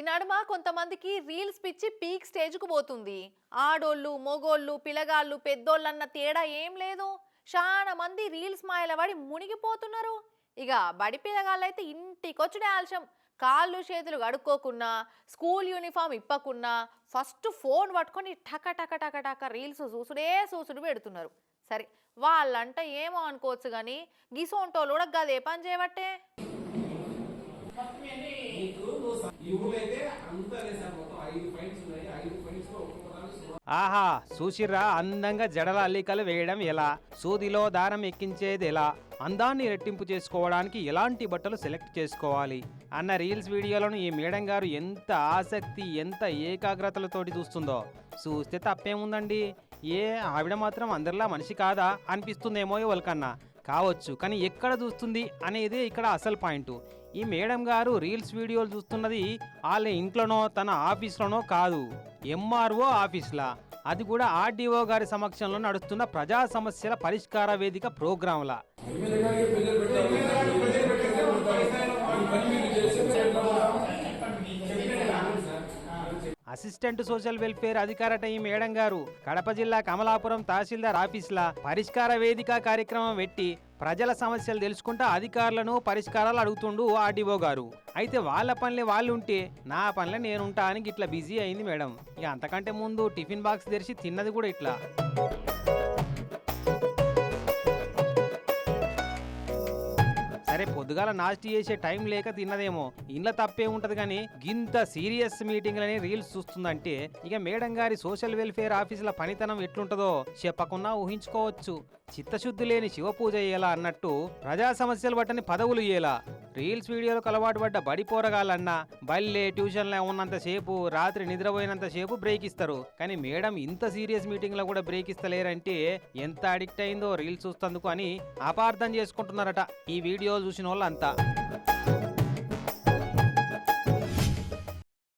ఈ నడుమ కొంతమందికి రీల్స్ పిచ్చి పీక్ స్టేజ్కు పోతుంది. ఆడోళ్ళు మొగోళ్ళు పిల్లగాళ్ళు పెద్దోళ్ళన్న తేడా ఏం లేదు. చాలా మంది రీల్స్ మాయల పడి మునిగిపోతున్నారు. ఇక బడి పిల్లగాళ్ళైతే ఇంటికొచ్చుడే ఆలస్యం. కాళ్ళు చేతులు కడుక్కోకున్నా స్కూల్ యూనిఫామ్ ఇప్పకున్నా ఫస్ట్ ఫోన్ పట్టుకొని టక టక టక టక రీల్స్ చూసుడే చూసుడు పెడుతున్నారు. సరే వాళ్ళంట ఏమో అనుకోవచ్చు కానీ గిసోంటోళ్ళు కూడా గదే పని చేయబట్టే. ఆహా చూసిర్రా అందంగా జడల అల్లికలు వేయడం ఎలా? సూదిలో దారం ఎక్కించేది ఎలా? అందాన్ని రెట్టింపు చేసుకోవడానికి ఎలాంటి బట్టలు సెలెక్ట్ చేసుకోవాలి? అన్న రీల్స్ వీడియోలను ఈ మేడం గారు ఎంత ఆసక్తి ఎంత ఏకాగ్రతలతోటి చూస్తుందో. చూస్తే తప్పేముందండి? ఏ ఆవిడ మాత్రం అందరిలా మనిషి కాదా? అనిపిస్తుందేమో ఎవరికన్నా. కావచ్చు కానీ ఎక్కడ చూస్తుంది అనేదే ఇక్కడ అసలు పాయింట్. ఈ మేడం గారు రీల్స్ వీడియోలు చూస్తున్నది వాళ్ళ ఇంట్లోనో తన ఆఫీస్లోనో కాదు. ఎంఆర్ఓ ఆఫీస్లా. అది కూడా ఆర్డీఓ గారి సమక్షంలో నడుస్తున్న ప్రజా సమస్యల పరిష్కార వేదిక ప్రోగ్రాంలా. అసిస్టెంట్ సోషల్ వెల్ఫేర్ అధికారట ఈ మేడం గారు కడప జిల్లా కమలాపురం తహసీల్దార్ ఆఫీస్లా పరిష్కార వేదిక కార్యక్రమం పెట్టి ప్రజల సమస్యలు తెలుసుకుంటా అధికారులను పరిష్కారాలు అడుగుతుండు ఆర్డీఓ గారు. అయితే వాళ్ళ పనులే వాళ్ళు ఉంటే నా పనులే నేనుంటా అని ఇట్లా బిజీ అయింది మేడం. ఇక అంతకంటే ముందు టిఫిన్ బాక్స్ తెరిచి తిన్నది కూడా ఇట్లా. అరే పొద్దుగాల నాస్టి చేసే టైం లేక తిన్నదేమో. ఇంట్లో తప్పే ఉంటది కానీ గింత సీరియస్ మీటింగ్లని రీల్స్ చూస్తుందంటే ఇక మేడం గారి సోషల్ వెల్ఫేర్ ఆఫీసుల పనితనం ఎట్లుంటదో చెప్పకుండా ఊహించుకోవచ్చు. చిత్తశుద్ధి లేని శివ పూజ చేయాలా అన్నట్టు ప్రజా సమస్యలు బట్టని పదవులు ఇయ్యేలా రీల్స్ వీడియోలకు అలవాటు పడ్డ బడి పోరగాళ్ళన్నా బల్లే ట్యూషన్లో ఉన్నంతసేపు రాత్రి నిద్రపోయినంతసేపు బ్రేక్ ఇస్తారు. కానీ మేడం ఇంత సీరియస్ మీటింగ్లో కూడా బ్రేక్ ఇస్తలేరంటే ఎంత అడిక్ట్ అయిందో రీల్స్ చూస్తందుకు అని అపార్థం చేసుకుంటున్నారట ఈ వీడియో చూసిన వాళ్ళంతా.